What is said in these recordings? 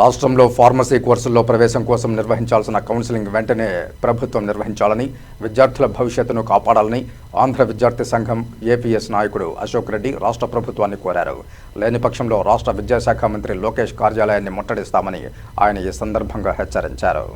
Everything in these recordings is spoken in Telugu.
రాష్ట్రంలో ఫార్మసీ కోర్సుల్లో ప్రవేశం కోసం నిర్వహించాల్సిన కౌన్సిలింగ్ వెంటనే ప్రభుత్వం నిర్వహించాలని విద్యార్థుల భవిష్యత్తును కాపాడాలని ఆంధ్ర విద్యార్థి సంఘం ఏపీఎస్ నాయకుడు అశోక్ రెడ్డి రాష్ట్ర ప్రభుత్వాన్ని కోరారు. లేని పక్షంలో రాష్ట్ర విద్యాశాఖ మంత్రి లోకేష్ కార్యాలయాన్ని ముట్టడిస్తామని ఆయన ఈ సందర్భంగా హెచ్చరించారు.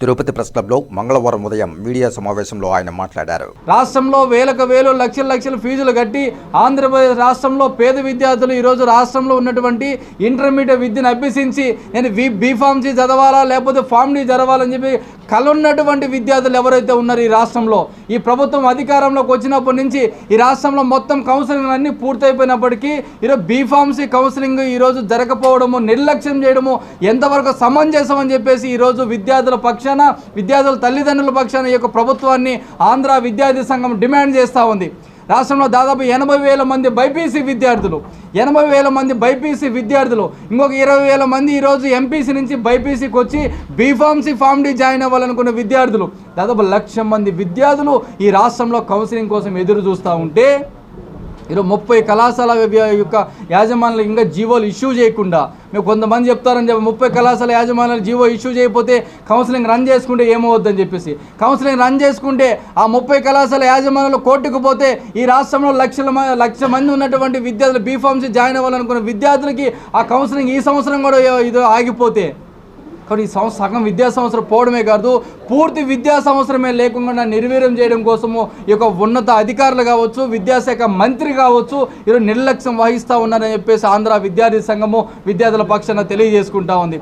తిరుపతి ప్రెస్ మంగళవారం ఉదయం మీడియా సమావేశంలో ఆయన మాట్లాడారు. రాష్ట్రంలో వేలకు వేలు లక్షల లక్షల ఫీజులు కట్టి ఆంధ్రప్రదేశ్ రాష్ట్రంలో పేద విద్యార్థులు ఈరోజు రాష్ట్రంలో ఉన్నటువంటి ఇంటర్మీడియట్ విద్యను అభ్యసించి నేను వి బీఫార్మసీ చదవాలా లేకపోతే ఫార్మడీ చదవాలని చెప్పి కలున్నటువంటి విద్యార్థులు ఎవరైతే ఉన్నారు ఈ రాష్ట్రంలో? ఈ ప్రభుత్వం అధికారంలోకి వచ్చినప్పటి నుంచి ఈ రాష్ట్రంలో మొత్తం కౌన్సిలింగ్ అన్ని పూర్తయిపోయినప్పటికీ ఈరోజు బీఫార్మసీ కౌన్సిలింగ్ ఈరోజు జరగకపోవడము నిర్లక్ష్యం చేయడము ఎంతవరకు సమంజసం అని చెప్పేసి ఈరోజు విద్యార్థుల పక్షాన విద్యార్థుల తల్లిదండ్రుల పక్షాన ఈ యొక్క ప్రభుత్వాన్ని ఆంధ్ర విద్యార్థి సంఘం డిమాండ్ చేస్తూ ఉంది. రాష్ట్రంలో దాదాపు ఎనభై వేల మంది బైపీసీ విద్యార్థులు ఎనభై వేల మంది బైపీసీ విద్యార్థులు ఇంకొక ఇరవై వేల మంది ఈరోజు ఎంపీసీ నుంచి బైపీసీకి వచ్చి B pharmacy pharm D join అవ్వాలనుకున్న విద్యార్థులు. దాదాపు లక్ష మంది విద్యార్థులు ఈ రాష్ట్రంలో కౌన్సిలింగ్ కోసం ఎదురు చూస్తూ ఉంటే ఈరోజు ముప్పై కళాశాల యొక్క యాజమాన్యాలు ఇంకా జీవోలు ఇష్యూ చేయకుండా మేము కొంతమంది చెప్తారని చెప్పి ముప్పై కళాశాల యాజమాన్యాలు జీవో ఇష్యూ చేయకపోతే కౌన్సిలింగ్ రన్ చేసుకుంటే ఏమవుద్దని చెప్పేసి. కౌన్సిలింగ్ రన్ చేసుకుంటే ఆ ముప్పై కళాశాల యాజమాన్యాలు కోర్టుకు పోతే ఈ రాష్ట్రంలో లక్షల మ- లక్ష మంది ఉన్నటువంటి విద్యార్థులు బీఫార్మసీ జాయిన్ అవ్వాలనుకున్న విద్యార్థులకి ఆ కౌన్సిలింగ్ ఈ సంవత్సరం కూడా ఇది ఆగిపోతే కానీ ఈ సంవత్సరం సగం విద్యా సంవత్సరం పోవడమే కాదు పూర్తి విద్యా సంవత్సరమే లేకుండా నిర్వీర్యం చేయడం కోసము ఈ యొక్క ఉన్నత అధికారులు కావచ్చు విద్యాశాఖ మంత్రి కావచ్చు ఈరోజు నిర్లక్ష్యం వహిస్తూ ఉన్నారని చెప్పేసి ఆంధ్ర విద్యార్థి సంఘము విద్యార్థుల పక్షాన తెలియజేసుకుంటా ఉంది.